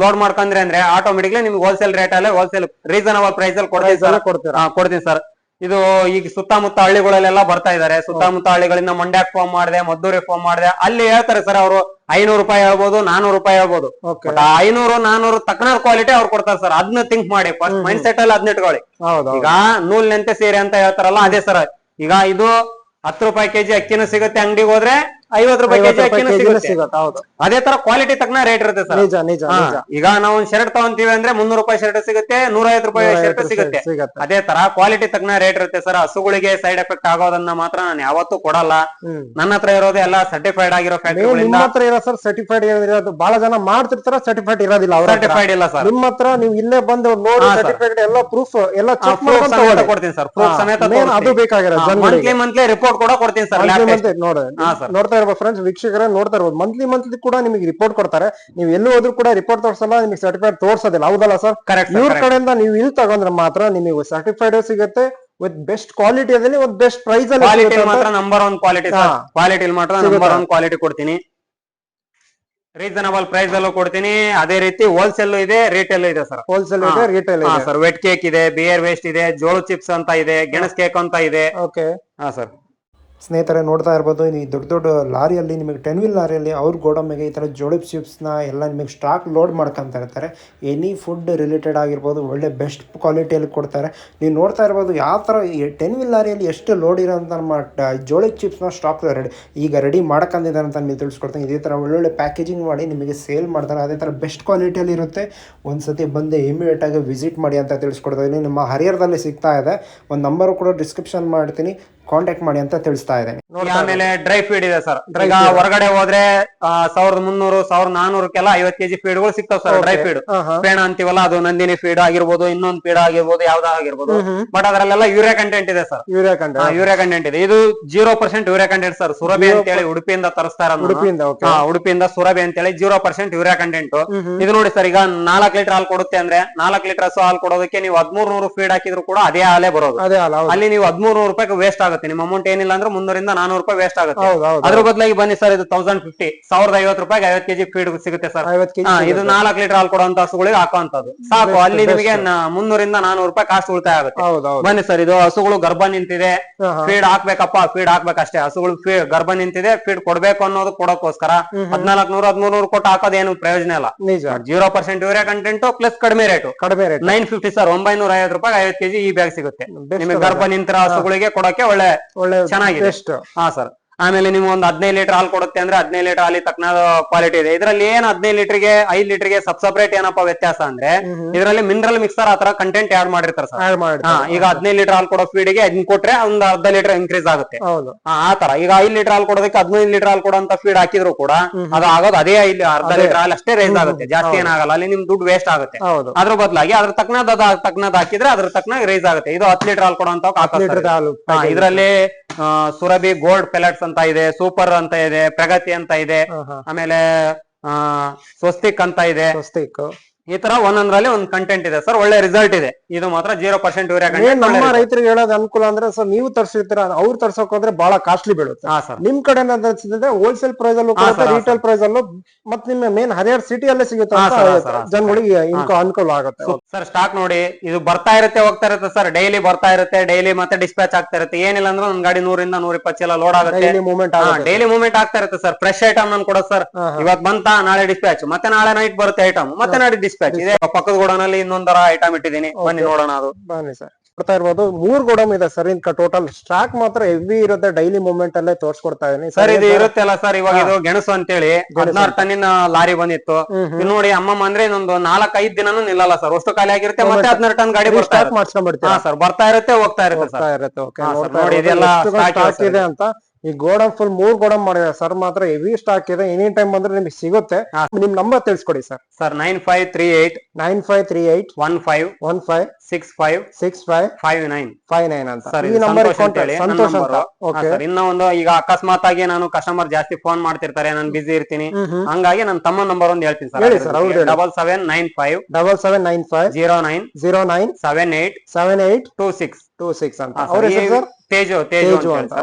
ಲೋಡ್ ಮಾಡ್ಕೊಂಡ್ರೆ ಅಂದ್ರೆ ಆಟೋಮೆಟಿಕ್ಲಿ ನಿಮ್ಗೆ ಹೋಲ್ಸೇಲ್ ರೇಟ್ ಅಲ್ಲೇ ಹೋಲ್ಸೇಲ್ ರೀಸನಬಲ್ ಪ್ರೈಸ್ ಅಲ್ಲಿ ಕೊಡ್ತೀನಿ ಸರ್ ಕೊಡ್ತೀನಿ ಸರ್ ಇದು ಈಗ ಸುತ್ತಮುತ್ತ ಹಳ್ಳಿಗಳಲ್ಲೆಲ್ಲ ಬರ್ತಾ ಇದಾರೆ. ಸುತ್ತಮುತ್ತ ಹಳ್ಳಿಗಳಿಂದ ಮಂಡ್ಯಕ್ ಫೋನ್ ಮಾಡಿದೆ ಮದ್ದೂರಿಗೆ ಫೋನ್ ಮಾಡಿದೆ. ಅಲ್ಲಿ ಹೇಳ್ತಾರೆ ಸರ್ ಅವರು ಐನೂರು ರೂಪಾಯಿ ಹೇಳ್ಬೋದು ನಾನೂರು ರೂಪಾಯಿ ಹೇಳ್ಬೋದು. ಐನೂರು ನಾನೂರು ತಕ್ಕನ ಕ್ವಾಲಿಟಿ ಅವ್ರು ಕೊಡ್ತಾರೆ ಸರ್ ಅದನ್ನ ಥಿಂಕ್ ಮಾಡಿ ಫಸ್ಟ್ ಮೈಂಡ್ ಸೆಟ್ ಅಲ್ಲಿ ಅದನ್ನ ಇಟ್ಕೊಳ್ಳಿ. ಹೌದು ಈಗ ನೂಲ್ ನೆಂತೆ ಸೀರೆ ಅಂತ ಹೇಳ್ತಾರಲ್ಲ ಅದೇ ಸರ್ ಈಗ ಇದು ಹತ್ತು ರೂಪಾಯಿ ಕೆಜಿ ಅಕ್ಕಿನೂ ಸಿಗುತ್ತೆ ಅಂಗಡಿಗೆ ಹೋದ್ರೆ ಐವತ್ತು ರೂಪಾಯಿ ಕೆಜಿ ಅಕ್ಕಿನೂ ಸಿಗುತ್ತೆ. ಸಿಗುತ್ತೆ ಹೌದು. ಅದೇ ತರ ಕ್ವಾಲಿಟಿ ತಕ್ಕನ ರೇಟ್ ಇರುತ್ತೆ ಸರ್. ನಿಜ ನಿಜ ಹಾ, ನಿಜ. ಈಗ ನಾವು ಒಂದ್ ಶರ್ಟ್ ತಗೊಂತೀವಿ ಅಂದ್ರೆ ಮುನ್ನೂರು ರೂಪಾಯಿ ಶರ್ಟ್ ಸಿಗುತ್ತೆ ನೂರ ಐವತ್ತು ರೂಪಾಯಿ ಶರ್ಟ್ ಸಿಗುತ್ತೆ. ಸಿಗತ್ತೆ. ಅದೇ ತರ ಕ್ವಾಲಿಟಿ ತಕ್ಕನ ರೇಟ್ ಇರುತ್ತೆ ಸರ್. ಹಸುಗಳಿಗೆ ಸೈಡ್ ಎಫೆಕ್ಟ್ ಆಗೋದನ್ನ ಮಾತ್ರ ನಾನು ಯಾವತ್ತೂ ಕೊಡಲ್ಲ. ಹ್ಮ್. ನನ್ನ ಹತ್ರ ಇರೋದು ಎಲ್ಲ ಸರ್ಟಿಫೈಡ್ ಆಗಿರೋ ನೀವು ಫ್ಯಾಕ್ಟರಿಗಳಿಂದ ನಿಮ್ಮ ಹತ್ರ ಇರೋ ಸರ್ ಸರ್ಟಿಫೈಡ್ ಇರೋದು ಬಹಳ ಜನ ಮಾಡ್ತಿರ್ತಾರ ಸರ್ಟಿಫೈಡ್ ಇರೋದಿಲ್ಲ ಅವ್ರ ಹತ್ರ. ಸರ್ಟಿಫೈಡ್ ಇಲ್ಲ ಸರ್. ನಿಮ್ಮ ಹತ್ರ ನೀವು ಇಲ್ಲೇ ಬಂದು ನೋಡಿ ಹಾ, sir. ಸರ್ಟಿಫೈಡ್ ಎಲ್ಲ ಪ್ರೂಫ್ ಎಲ್ಲ ಚೆಕ್ ಪ್ರೂಫ್ ಸಮೇತ ತಗೊಳ್ಳಿ. ಕೊಡ್ತೀನಿ ಸರ್. ಪ್ರೂಫ್ ಸಮೇತ ಅದು ಬೇಕಾಗಿರೋದು ಜನಗಳಿಗೆ. ಮಂತ್ಲಿ ಮಂತ್ಲಿ ರಿಪೋರ್ಟ್ ಕೂಡ ಕೊಡ್ತೀನಿ ಸರ್ Monthly monthly ನೋಡಿ ಹಾ, sir. ನೋಡ್ತಾ ಇರ್ಬೋದು ಫ್ರೆಂಡ್ಸ್ ವೀಕ್ಷಕರೇ ನೋಡ್ತಾ ಇರ್ಬೋದು. ಮಂತ್ಲಿ ಮಂತ್ಲಿ ಕೂಡ ನಿಮಗೆ ರಿಪೋರ್ಟ್ ಕೊಡ್ತಾರೆ. ನೀವು ಎಲ್ಲೂ ಹೋದ್ರು ಕೂಡ ರಿಪೋರ್ಟ್ ತೋರ್ಸಲ್ಲ ನಿಮಗೆ ಸರ್ಟಿಫೈಡ್ ತೋರ್ಸೋದಿಲ್ಲ. ಹೌದಲ್ಲ ಸರ್ ಕರೆಕ್ಟ್ ಇವ್ರ ಕಡೆಯಿಂದ ನೀವು ಇಲ್ಲಿ ತಗೊಂಡ್ರೆ ಮಾತ್ರ ನಿಮಗೆ ಸರ್ಟಿಫೈಡ್ ಸಿಗುತ್ತೆ ವಿತ್ ಬೆಸ್ಟ್ ಕ್ವಾಲಿಟಿ ಅದಲ್ಲಿ ಒಂದು ಬೆಸ್ಟ್ ಪ್ರೈಸ್ ಅಲ್ಲಿ ಕ್ವಾಲಿಟಿ ಮಾತ್ರ ನಂಬರ್ ಒನ್ ಕ್ವಾಲಿಟಿ. ಕ್ವಾಲಿಟಿ ಮಾತ್ರ ನಂಬರ್ ಒನ್ ಕ್ವಾಲಿಟಿ ಕೊಡ್ತೀನಿ. ರೀಸನಬಲ್ ಪ್ರೈಸ್ ಅಲ್ಲೂ ಕೊಡ್ತೀನಿ. ಅದೇ ರೀತಿ ಹೋಲ್ಸೇಲ್ ಇದೆ ರಿಟೇಲ್ ಇದೆ ಸರ್ ಹೋಲ್ಸೇಲ್. ಇದೆ ರಿಟೇಲ್ ಇದೆ. ಸರ್ ವೆಟ್ ಕೇಕ್ ಇದೆ ಬಿಯರ್ ವೇಸ್ಟ್ ಇದೆ ಜೋಳ ಚಿಪ್ಸ್ ಅಂತ ಇದೆ ಗೆಣಸ್ ಕೇಕ್ ಅಂತ ಇದೆ. ಓಕೆ ಹಾ ಸರ್ ಸ್ನೇಹಿತರೆ ನೋಡ್ತಾ ಇರ್ಬೋದು, ಈ ದೊಡ್ಡ ದೊಡ್ಡ ಲಾರಿಯಲ್ಲಿ ನಿಮಗೆ ಟೆನ್ ವೀಲ್ ಲಾರಿಯಲ್ಲಿ ಅವ್ರ ಗೋಡಂಬಿಗೆ ಈ ಥರ ಜೋಳದ ಚಿಪ್ಸ್ನ ಎಲ್ಲ ನಿಮಗೆ ಸ್ಟಾಕ್ ಲೋಡ್ ಮಾಡ್ಕೊಂತ ಇರ್ತಾರೆ. ಎನಿ ಫುಡ್ ರಿಲೇಟೆಡ್ ಆಗಿರ್ಬೋದು, ಒಳ್ಳೆ ಬೆಸ್ಟ್ ಕ್ವಾಲಿಟಿಯಲ್ಲಿ ಕೊಡ್ತಾರೆ. ನೀವು ನೋಡ್ತಾ ಇರ್ಬೋದು, ಯಾವ ಥರ ಟೆನ್ ವೀಲ್ ಲಾರಿಯಲ್ಲಿ ಎಷ್ಟು ಲೋಡ್ ಇರೋಂಥ ನಮ್ಮ ಜೋಳಿ ಚಿಪ್ಸ್ನ ಸ್ಟಾಕ್ ರೆಡಿ ಈಗ ರೆಡಿ ಮಾಡ್ಕೊಂಡಿದ್ದಾರೆ ಅಂತ ನೀವು ತಿಳಿಸ್ಕೊಡ್ತೀನಿ. ಇದೇ ಥರ ಒಳ್ಳೊಳ್ಳೆ ಪ್ಯಾಕೇಜಿಂಗ್ ಮಾಡಿ ನಿಮಗೆ ಸೇಲ್ ಮಾಡ್ತಾರೆ. ಅದೇ ಥರ ಬೆಸ್ಟ್ ಕ್ವಾಲಿಟಿಯಲ್ಲಿ ಇರುತ್ತೆ. ಒಂದು ಸತಿ ಬಂದು ಇಮಿಡಿಯೇಟಾಗಿ ವಿಸಿಟ್ ಮಾಡಿ ಅಂತ ತಿಳಿಸ್ಕೊಡ್ತಾ ಇದೀನಿ. ನಿಮ್ಮ ಹರಿಹರದಲ್ಲಿ ಸಿಗ್ತಾ ಇದೆ. ಒಂದು ನಂಬರು ಕೂಡ ಡಿಸ್ಕ್ರಿಪ್ಷನ್ ಮಾಡ್ತೀನಿ. ಕಾಂಟ್ಯಾಕ್ಟ್ ಮಾಡಿ ಅಂತ ತಿಳಿಸ್ತಾ ಇದ್ದೇನೆ. ಆಮೇಲೆ ಡ್ರೈ ಫೀಡ್ ಇದೆ ಸರ್ ಈಗ ಹೊರಗಡೆ ಹೋದ್ರೆ ಸಾವಿರದ ಮುನ್ನೂರು ಸಾವಿರದ ನಾನೂರಕ್ಕೆಲ್ಲ ಐವತ್ ಕೆಜಿ ಫೀಡ್ಗಳು ಸಿಗ್ತಾವ್ ಸರ್ ಡ್ರೈ ಫೀಡ್ ಪೇಣ ಅಂತೀವಲ್ಲ ಅದು ನಂದಿನಿ ಫೀಡ್ ಆಗಿರ್ಬೋದು ಇನ್ನೊಂದು ಫೀಡ್ ಆಗಿರ್ಬೋದು ಯಾವ್ದಾ ಆಗಿರ್ಬೋದು. ಬಟ್ ಅದರಲ್ಲೆಲ್ಲ ಯೂರಿಯಾ ಕಂಟೆಂಟ್ ಇದೆ ಸರ್ ಯೂರಿಯಾ ಕಂಟೆಂಟ್ ಇದೆ. ಇದು zero percent urea content sir Surabhi ಅಂತ ಹೇಳಿ ಉಡುಪಿಯಿಂದ ತರಿಸ್ತಾರ ಉಡುಪಿಯಿಂದ ಉಡುಪಿಯಿಂದ ಸುರಭಿ ಅಂತ ಹೇಳಿ ಜೀರೋ ಪರ್ಸೆಂಟ್ ಯೂರಿಯಾ ಕಂಟೆಂಟ್ ಇದು ನೋಡಿ ಸರ್ ಈಗ ನಾಲ್ಕು ಲೀಟರ್ ಹಾಲು ಕೊಡುತ್ತೆ ಅಂದ್ರೆ ನಾಲ್ಕು ಲೀಟರ್ ಹಸು ಹಾಲು ಕೊಡೋದಕ್ಕೆ ನೀವು ಹದಿಮೂರ್ ನೂರು ಫೀಡ್ ಹಾಕಿದ್ರು ಕೂಡ ಅದೇ ಹಾಲೇ ಬರೋದು. ಅಲ್ಲಿ ನೀವು ಹದಿಮೂರ್ ನೂರು ರೂಪಾಯಿ ವೇಸ್ಟ್ ಆಗುತ್ತೆ. ನಿಮ್ಮ ಅಮೌಂಟ್ ಏನಿಲ್ಲ ಅಂದ್ರೆ ಮುನ್ನೂರಿಂದ ನಾನೂರು ರೂಪಾಯಿ ವೇಸ್ಟ್ ಆಗುತ್ತೆ. ಅದ್ರ ಬದಲಾಗಿ ಬನ್ನಿ ಸರ್ ಇದು ತೌಸಂಡ್ ಫಿಫ್ಟಿ ಸಾವಿರದ ಐವತ್ತು ರೂಪಾಯಿಗೆ ಐವತ್ತು ಕೆಜಿ ಫೀಡ್ ಸಿಗುತ್ತೆ ಸರ್. ಇದು ನಾಲ್ಕು ಲೀಟರ್ ಹಾಲು ಕೊಡುವಂತ ಹಸುಗಳಿಗೆ ಹಾಕುವಂತದ್ದು ಸಾಕು ಅಲ್ಲಿ ನಿಮಗೆ ಮುನ್ನೂರಿಂದ ನಾನೂರು ರೂಪಾಯಿ ಕಾಸ್ಟ್ ಉಳಿತಾಯ ಆಗುತ್ತೆ. ಬನ್ನಿ ಸರ್ ಇದು ಹಸುಗಳು ಗರ್ಭ ನಿಂತಿದೆ. ಫೀಡ್ ಹಾಕ್ಬೇಕಪ್ಪ ಫೀಡ್ ಹಾಕ್ಬೇಕಷ್ಟೇ. ಹಸುಗಳು ಗರ್ಭ ನಿಂತಿದೆ ಫೀಡ್ ಕೊಡ್ಬೇಕು ಅನ್ನೋದು ಕೊಡೋಕೋಸ್ಕರ ಹದಿನಾಲ್ಕು ನೂರ ಹದಿಮೂರು ನೂರು ಕೊಟ್ಟು ಹಾಕೋದೇನು ಪ್ರಯೋಜನ ಇಲ್ಲ. Zero percent urea content plus ಕಡಿಮೆ ರೇಟ್ ಕಡಿಮೆ ರೇಟ್ ನೈನ್ ಫಿಫ್ಟಿ ಸರ್ ಒಂಬೈನೂರ ಐವತ್ತು ರೂಪಾಯಿ ಐವತ್ತು ಕೆಜಿ ಈ ಬ್ಯಾಗ್ ಸಿಗುತ್ತೆ. ನಿಮಗೆ ಗರ್ಭ ನಿಂತಿರೋ ಹಸುಗಳಿಗೆ ಕೊಡೋಕೆ ಒಳ್ಳೆ ಒಳ್ಳೆ ಚೆನ್ನಾಗಿದೆ. ಬೆಸ್ಟ್ ಹಾ ಸರ್ ಆಮೇಲೆ ನಿಮ್ಗೆ ಒಂದು ಹದಿನೈದು ಲೀಟರ್ ಹಾಲು ಕೊಡುತ್ತೆ ಅಂದ್ರೆ ಹದಿನೈದು ಲೀಟರ್ ಹಾಲಿ ತಕ್ಕನಾದ ಕ್ವಾಲಿಟಿ ಇದೆ. ಇದರಲ್ಲಿ ಏನ್ ಹದಿನೈದು ಲೀಟರ್ಗೆ ಐದು ಲೀಟರ್ಗೆ ಸಬ್ ಸಪರೇಟ್ ಏನಪ್ಪ ವ್ಯತ್ಯಾಸ ಅಂದ್ರೆ ಇದರಲ್ಲಿ ಮಿನರಲ್ ಮಿಕ್ಸರ್ ಆತರ ಕಂಟೆಂಟ್ ಆಡ್ ಮಾಡಿರ್ತಾರೆ ಸರ್. ಈಗ ಹದಿನೈದು ಲೀಟರ್ ಹಾಲು ಕೊಡೋ ಸ್ಪೀಡ್ಗೆ ಅದನ್ನ ಕೊಟ್ರೆ ಒಂದು ಅರ್ಧ ಲೀಟರ್ ಇನ್ಕ್ರೀಸ್ ಆಗುತ್ತೆ. ಹೌದು. ಆ ತರ ಈಗ ಐದು ಲೀಟರ್ ಹಾಲು ಕೊಡೋದಕ್ಕೆ ಹದಿನೈದು ಲೀಟರ್ ಹಾಲು ಕೊಡೋಂತ ಫೀಡ್ ಹಾಕಿದ್ರು ಕೂಡ ಅದು ಆಗೋದು. ಅದೇ ಇಲ್ಲಿ ಅರ್ಧ ಲೀಟರ್ ಹಾಲು ಅಷ್ಟೇ ರೈಸ್ ಆಗುತ್ತೆ. ಜಾಸ್ತಿ ಏನಾಗಲ್ಲ. ಅಲ್ಲಿ ನಿಮ್ ದುಡ್ಡು ವೇಸ್ಟ್ ಆಗುತ್ತೆ. ಹೌದು. ಅದ್ರ ಬದಲಾಗಿ ಅದ್ರ ತಕ್ಕನಾದ ತಕ್ಕನಾದ ಹಾಕಿದ್ರೆ ಅದ್ರ ತಕ್ಕನಾಗ ರೇಸ್ ಆಗುತ್ತೆ. ಇದು ಹತ್ತು ಲೀಟರ್ ಹಾಲು ಹಾಲು ಇದರಲ್ಲಿ ಸುರಭಿ ಗೋಲ್ಡ್ ಪೆಲೆಟ್ಸ್ ಅಂತ ಇದೆ ಸೂಪರ್ ಅಂತ ಇದೆ ಪ್ರಗತಿ ಅಂತ ಇದೆ. ಆಮೇಲೆ ಆ ಸ್ವಸ್ತಿಕ್ ಅಂತ ಇದೆ ಸ್ವಸ್ತಿಕ್ ಈ ತರ ಒಂದೊಂದ್ರಲ್ಲಿ ಒಂದ್ ಕಂಟೆಂಟ್ ಇದೆ. ಸರ್ ಒಳ್ಳೆ ರಿಸಲ್ಟ್ ಇದೆ. ಇದು ಮಾತ್ರ ಜೀರೋ ಪರ್ಸೆಂಟ್ ಯೂರಿಯಾ ನಮ್ಮ ರೈತರಿಗೆ ಹೇಳೋದು ಅನುಕೂಲ ಅಂದ್ರೆ ಸರ್ ನೀವು ತರ್ಸಿರ್ತೀರ ಅವ್ರು ತರ್ಸೋಕ್ ಹೋದ್ರೆ ಬಹಳ ಕಾಸ್ಟ್ಲಿ ಬೀಳುತ್ತೆ. ನಿಮ್ ಕಡೆ ತರಿಸಿದ್ರೆ ಹೋಲ್ಸೇಲ್ ಪ್ರೈಸ್ ಅಲ್ಲೂ ರಿಟೇಲ್ ಪ್ರೈಸ್ ಅಲ್ಲೂ ಮತ್ ನಿಮ್ಮ ಮೇನ್ ಹರಿಹರ್ ಸಿಟಿ ಅಲ್ಲೇ ಸಿಗುತ್ತೆ. ಜನಗಳಿಗೆ ಅನುಕೂಲ ಆಗುತ್ತೆ. ಸರ್ ಸ್ಟಾಕ್ ನೋಡಿ ಇದು ಬರ್ತಾ ಇರುತ್ತೆ ಹೋಗ್ತಾ ಇರುತ್ತೆ ಸರ್ ಡೈಲಿ ಬರ್ತಾ ಇರುತ್ತೆ ಡೈಲಿ ಮತ್ತೆ ಡಿಸ್ಪ್ಯಾಚ್ ಆಗ್ತಾ ಇರುತ್ತೆ. ಏನಿಲ್ಲ ಅಂದ್ರೆ ನನ್ ಗಾಡಿ ನೂರಿಂದ ನೂರ ಇಪ್ಪತ್ತು ಚೀಲ ಲೋಡ್ ಆಗುತ್ತೆ. ಡೈಲಿ ಮೂವ್ಮೆಂಟ್ ಡೈಲಿ ಮೂವ್ಮೆಂಟ್ ಆಗ್ತಾ ಇರುತ್ತೆ ಸರ್ ಫ್ರೆಶ್ ಐಟಮ್ ನನ್ ಕೊಡೋದು ಸರ್. ಇವತ್ ಬಂತ ನಾಳೆ ಡಿಸ್ಪ್ಯಾಚ್ ಮತ್ತೆ ನಾಳೆ ನೈಟ್ ಬರುತ್ತೆ ಐಟಮ್ ಮತ್ತೆ ನಾಳೆ ಡಿಸ್ಪ್ಯಾಚ್ ಇದೆ ಪಕ್ಕದ ಗೋಡನಲ್ಲಿ ಇನ್ನೊಂದರ ಐಟಮ್ ಇಟ್ಟಿದ್ದೀನಿ. ಬನ್ನಿ ನೋಡೋಣ ಅದು. ಬನ್ನಿ ಸರ್ ಕೊಡ್ತಾ ಇರ್ಬೋದು. ಮೂರ್ ಗೋಡಮ್ ಇದೆ ಸರ್ ಇಂತ ಟೋಟಲ್ ಸ್ಟಾಕ್ ಮಾತ್ರ ಹೆವಿ ಇರುತ್ತೆ. ಡೈಲಿ ಮೂವ್ಮೆಂಟ್ ಅಲ್ಲೇ ತೋರ್ಸ್ಕೊಡ್ತಾ ಇದೀನಿ. ಸರ್ ಇದು ಇರುತ್ತೆ ಅಲ್ಲ ಸರ್ ಇವಾಗ ಇದು ಗೆಣಸು ಅಂತೇಳಿ ಹದಿನಾರು ಟನ್ನಿನ ಲಾರಿ ಬಂದಿತ್ತು. ಇದು ನೋಡಿ ಅಮ್ಮಮ್ಮ ಅಂದ್ರೆ ಇನ್ನೊಂದು ನಾಲ್ಕ್ ಐದ್ ದಿನನೂ ನಿಲ್ಲಲ್ಲ ಸರ್ ಅಷ್ಟು ಖಾಲಿ ಆಗಿರುತ್ತೆ ಮತ್ತೆ ಹದಿನಾರು ಟನ್ ಗಾಡಿ ಸ್ಟಾಕ್ ಇರುತ್ತೆ. ಮಾಡ್ಸ್ಕೊಂಡ್ಬಿಡ್ತೀರಾ? ಸರ್ ಬರ್ತಾ ಇರುತ್ತೆ ಹೋಗ್ತಾ ಇರುತ್ತೆ ಸರ್ ನೋಡಿ, ಇದೆಲ್ಲ ಸ್ಟಾಕ್ ಇದೆ ಅಂತ ಈ ಗೋಡಮ್ ಫುಲ್ ಮೂರ್ ಗೋಡಮ್ ಮಾಡಿದೆ ಸರ್ ಮಾತ್ರ ಹೆವಿ ಸ್ಟಾಕ್ ಇದೆ. ಎನಿ ಟೈಮ್ ಬಂದ್ರೆ ನಿಮ್ಗೆ ಸಿಗುತ್ತೆ. ನಿಮ್ ನಂಬರ್ ತಿಳಿಸ್ಕೊಡಿ sir. Sir nine five three eight nine five three eight one five one five six five six five five nine five nine ಅಂತ. ಸರ್ ಈ ನಂಬರ್ ಸಂತೋಷ್ ಅಂತ. ಓಕೆ ಸರ್ ಇನ್ನ ಒಂದು ಈಗ ಅಕಸ್ಮಾತ್ ಆಗಿ ನಾನು ಕಸ್ಟಮರ್ ಜಾಸ್ತಿ ಫೋನ್ ಮಾಡ್ತಿರ್ತಾರೆ ನಾನು ಬಿಸಿ ಇರ್ತೀನಿ. ಹಂಗಾಗಿ ನನ್ನ ತಮ್ಮ ನಂಬರ್ ಒಂದು ಹೇಳ್ತೀನಿ ಹೇಳಿ sir, ಹೌದು ಸರ್ ಹೇಳಿ. Double seven nine five double seven nine five zero nine zero nine seven eight seven eight two six two six ಅಂತ. ಅವ್ರ ಸರ್? ತೇಜು ತೇಜು ಇವೆರಡು ಅಂತ.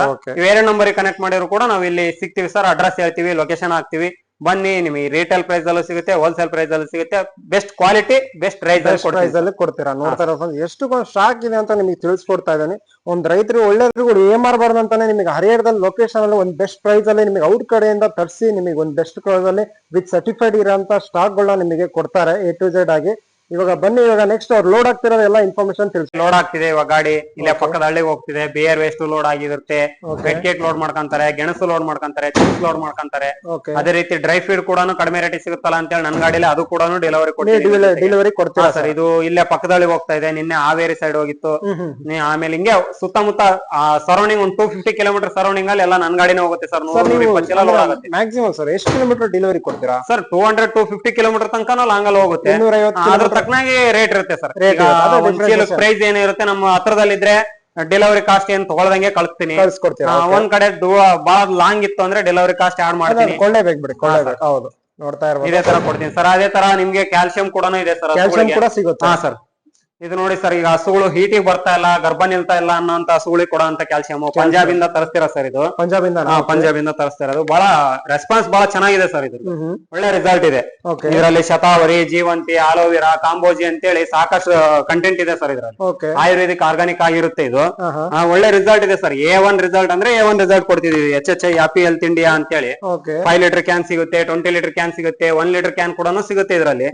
ಬೇರೆ ನಂಬರ್ ಕನೆಕ್ಟ್ ಮಾಡಿದ್ರು ಕೂಡ ನಾವು ಇಲ್ಲಿ ಸಿಗ್ತೀವಿ ಸರ್ ಅಡ್ರೆಸ್ ಹೇಳ್ತೀವಿ ಲೊಕೇಶನ್ ಹಾಕ್ತಿವಿ. ಬನ್ನಿ ನಿಮಗೆ ರಿಟೇಲ್ ಪ್ರೈಸ್ ಅಲ್ಲೂ ಸಿಗುತ್ತೆ ಹೋಲ್ಸೇಲ್ ಪ್ರೈಸ್ ಅಲ್ಲೂ ಸಿಗುತ್ತೆ. Best quality best price price ಅಲ್ಲಿ ಕೊಡ್ತೀರಾ? ನೋಡ್ತಾ ಇರೋ ಎಷ್ಟು ಸ್ಟಾಕ್ ಇದೆ ಅಂತ ನಿಮಗೆ ತಿಳಿಸ್ಕೊಡ್ತಾ ಇದ್ದಾನೆ. ಒಂದ್ ರೈತರು ಒಳ್ಳೆದ್ರು ಏನ್ ಮಾಡಬಾರ್ದು ಅಂತಾನೆ ನಿಮಗೆ ಹರಿಹರದಲ್ಲಿ ಲೊಕೇಶನ್ ಅಲ್ಲಿ ಒಂದ್ ಬೆಸ್ಟ್ ಪ್ರೈಸ್ ಅಲ್ಲಿ ನಿಮಗೆ ಔಟ್ ಕಡೆಯಿಂದ ತರಿಸಿ ನಿಮಗೆ ಒಂದ್ ಬೆಸ್ಟ್ ಪ್ರೈಸ್ ಅಲ್ಲಿ ವಿತ್ ಸರ್ಟಿಫೈಡ್ ಇರೋಂತ ಸ್ಟಾಕ್ ಗಳನ್ನ ನಿಮಗೆ ಕೊಡ್ತಾರೆ ಎ ಟು ಜೆಡ್ ಆಗಿ. ಇವಾಗ ಬನ್ನಿ ಇವಾಗ ನೆಕ್ಸ್ಟ್ ಅವ್ರು ಲೋಡ್ ಆಗ್ತಿರೋದು ಎಲ್ಲ ಇನ್ಫಾರ್ಮೇಶನ್ ತಿಳಿಸಿ. ಲೋಡ್ ಆಗ್ತಿದೆ ಇವಾಗ ಗಾಡಿ ಇಲ್ಲೇ ಪಕ್ಕದ ಹಳ್ಳಿಗೆ ಹೋಗ್ತಿದೆ ಬೇರ್ ವೇಸ್ಟ್ ಲೋಡ್ ಆಗಿರುತ್ತೆ. ರೆಡ್ ಕೇಕ್ ಲೋಡ್ ಮಾಡ್ಕೊಂತಾರೆ ಗೆಣಸು ಲೋಡ್ ಮಾಡ್ಕೊಂತಾರೆ ಚಿಪ್ಸ್ ಲೋಡ್ ಮಾಡ್ಕೊಂತಾರೆ. ಅದೇ ರೀತಿ ಡ್ರೈ ಫೀಡ್ ಕೂಡ ಕಡಿಮೆ ರೇಟ್ ಸಿಗುತ್ತಲ್ಲ ಅಂತ ಹೇಳಿ ನನ್ನ ಗಾಡಿಲಿ ಅದು ಕೂಡ ಡೆಲಿವರಿ ಡೆಲಿವರಿ ಕೊಡ್ತೀರಾ ಸರ್ ಇದು ಇಲ್ಲೇ ಪಕ್ಕದ ಹಳ್ಳಿಗೆ ಹೋಗ್ತಾ ಇದೆ ನಿನ್ನೆ ಹಾವೇರಿ ಸೈಡ್ ಹೋಗಿತ್ತು. ಆಮೇಲೆ ಹಿಂಗೆ ಸುತ್ತಮುತ್ತ ಸರೌಂಡಿಂಗ್ ಒಂದು ಟೂ ಫಿಫ್ಟಿ ಕಿಲೋಮೀಟರ್ ಸರೌಂಡಿಂಗ್ ಅಲ್ಲಿ ಎಲ್ಲ ನನ್ನ ಗಾಡಿನೇ ಹೋಗುತ್ತೆ ಸರ್. ಲೋಡ್ ಆಗುತ್ತೆ. ಮ್ಯಾಕ್ಸಿಮಮ್ ಸರ್ ಎಷ್ಟು ಕಿಲೋಮೀಟರ್ ಡೆಲಿವರಿ ಕೊಡ್ತೀರಾ? Sir two hundred two fifty kilometre ತನಕ ಲಾಂಗಲ್ಲಿ ಹೋಗುತ್ತೆ. ತಕ್ಕನಾಗಿ ರೇಟ್ ಇರುತ್ತೆ ಸರ್ Rate ಇರುತ್ತೆ. ಅದೇ difference ಪ್ರೈಸ್ ಏನಿರುತ್ತೆ ನಮ್ಮ ಹತ್ರದಲ್ಲಿದ್ರೆ ಡೆಲಿವರಿ ಕಾಸ್ಟ್ ಏನ್ ತಗೊಳ್ದಂಗೆ ಕಳಿಸ್ತೀನಿ. ಕಳ್ಸ್ಕೊಡ್ತೀರಾ? ಆ, ಒಂದ್ ಕಡೆ ಬಹಳ ಲಾಂಗ್ ಇತ್ತು ಅಂದ್ರೆ ಡೆಲಿವರಿ ಕಾಸ್ಟ್ ಆಡ್ ಮಾಡ್ತೀನಿ. ಕೊಳ್ಳೇಬೇಕು ಬಿಡಿ ಕೊಳ್ಳೇಬೇಕು. ಹೌದು. ನೋಡ್ತಾ ಇರ್ಬೋದು. ಇದೇ ತರ ಕೊಡ್ತೀನಿ. ಸರ್ ಅದೇ ತರ ನಿಮ್ಗೆ ಕ್ಯಾಲ್ಸಿಯಂ ಕೂಡ ಇದೆ ಸರ್ ಕ್ಯಾಲ್ಸಿಯಂ ಕೂಡ ಸಿಗುತ್ತೆ. ಹಾ ಸರ್ ಇದು ನೋಡಿ ಸರ್ ಈಗ ಹಸುಗಳು ಹೀಟಿಗೆ ಬರ್ತಾ ಇಲ್ಲ ಗರ್ಭ ನಿಲ್ತಾ ಇಲ್ಲ ಅನ್ನೋಂತ ಹಸುಗಳಿಗೆ ಕೊಡೋಂತ ಕ್ಯಾಲ್ಸಿಯಂ ಪಂಜಾಬ್ ಇಂದ ತರಿಸ್ತೀರಾ ಸರ್ ಇದು? ಪಂಜಾಬಿಂದ ಇಂದ ಪಂಜಾಬ್ ಇಂದ ತರಿಸ್ತೀರಾ ಅದು ಬಹಳ ರೆಸ್ಪಾನ್ಸ್ ಬಹಳ ಚೆನ್ನಾಗಿದೆ ಸರ್ ಇದು. ಒಳ್ಳೆ ರಿಸಲ್ಟ್ ಇದೆ. ಇದರಲ್ಲಿ ಶತಾವರಿ ಜೀವಂತಿ ಆಲೋವಿರಾ ಕಾಂಬೋಜಿ ಅಂತೇಳಿ ಸಾಕಷ್ಟು ಕಂಟೆಂಟ್ ಇದೆ ಸರ್ ಇದ್ರಲ್ಲಿ. ಆಯುರ್ವೇದಿಕ್ ಆರ್ಗಾನಿಕ್ ಆಗಿರುತ್ತೆ ಇದು. ಒಳ್ಳೆ ರಿಸಲ್ಟ್ ಇದೆ ಸರ್ ಎ ಒನ್ ರಿಸಲ್ಟ್ ಅಂದ್ರೆ ಎ ಒನ್ ರಿಸಲ್ಟ್ ಕೊಡ್ತಿದೀವಿ. ಎಚ್ ಎಚ್ ಐ ಆಪಿ ಹೆಲ್ತ್ ಇಂಡಿಯಾ ಅಂತೇಳಿ ಫೈವ್ ಲೀಟರ್ ಕ್ಯಾನ್ ಸಿಗುತ್ತೆ ಟ್ವೆಂಟಿ ಲೀಟರ್ ಕ್ಯಾನ್ ಸಿಗುತ್ತೆ ಒನ್ ಲೀಟರ್ ಕ್ಯಾನ್ ಕೂಡ ಸಿಗುತ್ತೆ ಇದರಲ್ಲಿ.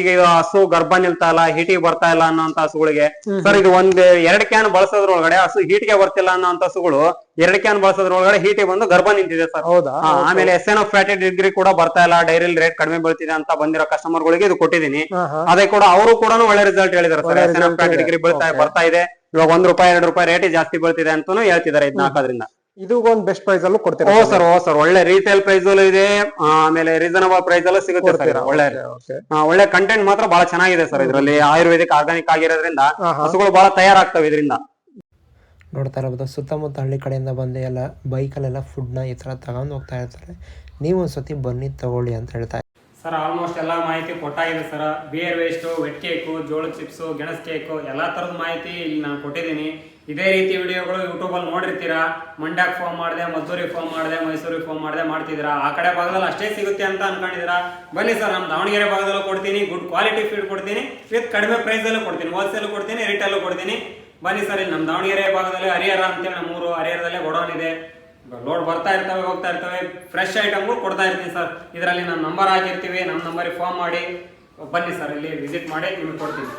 ಈಗ ಹಸು ಗರ್ಭ ನಿಲ್ತಾ ಇಲ್ಲ ಹೀಟಿಗೆ ಬರ್ತಾ ಇಲ್ಲ ಅನ್ನೋಂತ ಹಸುಗಳಿಗೆ ಸರ್ ಇದು ಒಂದ್ ಎರಡ್ ಕ್ಯಾನ್ ಬಳಸೋದ್ರೊಳಗಡೆ ಹಸು ಹೀಟ್ಗೆ ಬರ್ತಿಲ್ಲ ಅನ್ನೋಂತ ಹಸುಗಳು ಎರಡ್ ಕ್ಯಾನ್ ಬಳಸೋದ್ರೊಳಗಡೆ ಹೀಟಿಗೆ ಬಂದು ಗರ್ಭ ನಿಂತಿದೆ ಸರ್. ಹೌದಾ? ಆಮೇಲೆ S N F fatty degree ಕೂಡ ಬರ್ತಾ ಇಲ್ಲ ಡೈರಿ ರೇಟ್ ಕಡಿಮೆ ಬೀಳ್ತಿದೆ ಅಂತ ಬಂದಿರೋ ಕಸ್ಟಮರ್ ಗಳಿಗೆ ಇದು ಕೊಟ್ಟಿದ್ದೀನಿ. ಅದೇ ಕೂಡ ಅವರು ಕೂಡ ಒಳ್ಳೆ ರಿಸಲ್ಟ್ ಹೇಳಿದಾರೆ sir. S N F fatty degree ಬೀಳ್ತಾ ಬರ್ತಾ ಇದೆ. ಇವಾಗ ಒಂದ್ ರೂಪಾಯಿ ಎರಡು ರೂಪಾಯಿ ರೇಟ್ ಜಾಸ್ತಿ ಬೀಳ್ತಿದೆ ಅಂತಾನು ಹೇಳ್ತಿದ್ದಾರೆ ಇದನ್ನ ಹಾಕೋದ್ರಿಂದ. ಇದು ಒಂದು ಬೆಸ್ಟ್ ಪ್ರೈಸ್ ಅಲ್ಲೂ ಕೊಡ್ತೀರಾ ಓ ಸರ್? ಓ ಸರ್ ಒಳ್ಳೆ ರೀಟೇಲ್ ಪ್ರೈಸ್ ಅಲ್ಲೂ ಇದೆ ಆಮೇಲೆ ರೀಸನಬಲ್ ಪ್ರೈಸ್ ಅಲ್ಲೂ ಸಿಗುತ್ತೆ ಸರ್ ಒಳ್ಳೆ. ಓಕೆ ಒಳ್ಳೆ ಕಂಟೆಂಟ್ ಮಾತ್ರ ಬಹಳ ಚೆನ್ನಾಗಿದೆ ಸರ್ ಇದರಲ್ಲಿ. ಆಯುರ್ವೇದಿಕ್ ಆರ್ಗಾನಿಕ್ ಆಗಿರೋದ್ರಿಂದ ಹಸುಗಳು ಬಹಳ ತಯಾರಾಗ್ತವೆ ಇದರಿಂದ. ನೋಡ್ತಾ ಇರಬಹುದು ಸುತ್ತಮುತ್ತ ಹಳ್ಳಿ ಕಡೆಯಿಂದ ಬಂದು ಎಲ್ಲ ಬೈಕಲ್ಲೆಲ್ಲ ಫುಡ್ನ ಈ ಥರ ತಗೊಂಡು ಹೋಗ್ತಾ ಇರ್ತಾರೆ. ನೀವು ಒಂದ್ಸತಿ ಬನ್ನಿ ತಗೊಳ್ಳಿ ಅಂತ ಹೇಳ್ತಾ ಸರ್ ಆಲ್ಮೋಸ್ಟ್ ಎಲ್ಲ ಮಾಹಿತಿ ಕೊಟ್ಟಾಗಿದೆ sir beer waste wet cake ಜೋಳದ ಚಿಪ್ಸು ಗೆಣಸ್ ಕೇಕು ಎಲ್ಲ ತರದ ಮಾಹಿತಿ ಇಲ್ಲಿ ನಾನು ಕೊಟ್ಟಿದ್ದೀನಿ. ಇದೇ ರೀತಿ ವಿಡಿಯೋಗಳು ಯೂಟ್ಯೂಬಲ್ಲಿ ನೋಡಿರ್ತೀರಾ? ಮಂಡ್ಯಕ್ಕೆ ಫೋನ್ ಮಾಡಿದೆ, ಮದ್ದೂರಿಗೆ ಫೋನ್ ಮಾಡಿದೆ, ಮೈಸೂರಿಗೆ ಫೋನ್ ಮಾಡಿದೆ ಮಾಡ್ತಿದ್ದೀರಾ? ಆ ಕಡೆ ಭಾಗದಲ್ಲಿ ಅಷ್ಟೇ ಸಿಗುತ್ತೆ ಅಂತ ಅನ್ಕೊಂಡಿದ್ದೀರಾ? ಬನ್ನಿ ಸರ್ ನಮ್ಮ ದಾವಣಗೆರೆ ಭಾಗದಲ್ಲೂ ಕೊಡ್ತೀನಿ ಗುಡ್ ಕ್ವಾಲಿಟಿ ಫೀಡ್ ಕೊಡ್ತೀನಿ ವಿತ್ ಕಡಿಮೆ ಪ್ರೈಸ್ ಅಲ್ಲೂ ಕೊಡ್ತೀನಿ ಹೋಲ್ಸೇಲ್ ಕೊಡ್ತೀನಿ ರಿಟೇಲ್ ಕೊಡ್ತೀನಿ. ಬನ್ನಿ ಸರ್ ಇಲ್ಲಿ ನಮ್ಮ ದಾವಣಗೆರೆ ಭಾಗದಲ್ಲಿ ಹರಿಹರ ಅಂತೇಳಿ ನಮ್ಮೂರು ಹರಿಹರದಲ್ಲೇ ಗೋಡೌನ್ ಇದೆ. ಲೋಡ್ ಬರ್ತಾ ಇರ್ತವೆ, ಹೋಗ್ತಾ ಇರ್ತವೆ ಫ್ರೆಶ್ ಐಟಮ್ಗಳು ಕೊಡ್ತಾ ಇರ್ತೀನಿ ಸರ್ ಇದರಲ್ಲಿ ನಮ್ಮ ನಂಬರ್ ಹಾಕಿರ್ತೀವಿ ನಮ್ಮ ನಂಬರಿಗೆ ಫೋನ್ ಮಾಡಿ, ಬನ್ನಿ ಸರ್ ಇಲ್ಲಿ ವಿಸಿಟ್ ಮಾಡಿ ನಿಮ್ಗೆ ಕೊಡ್ತೀನಿ.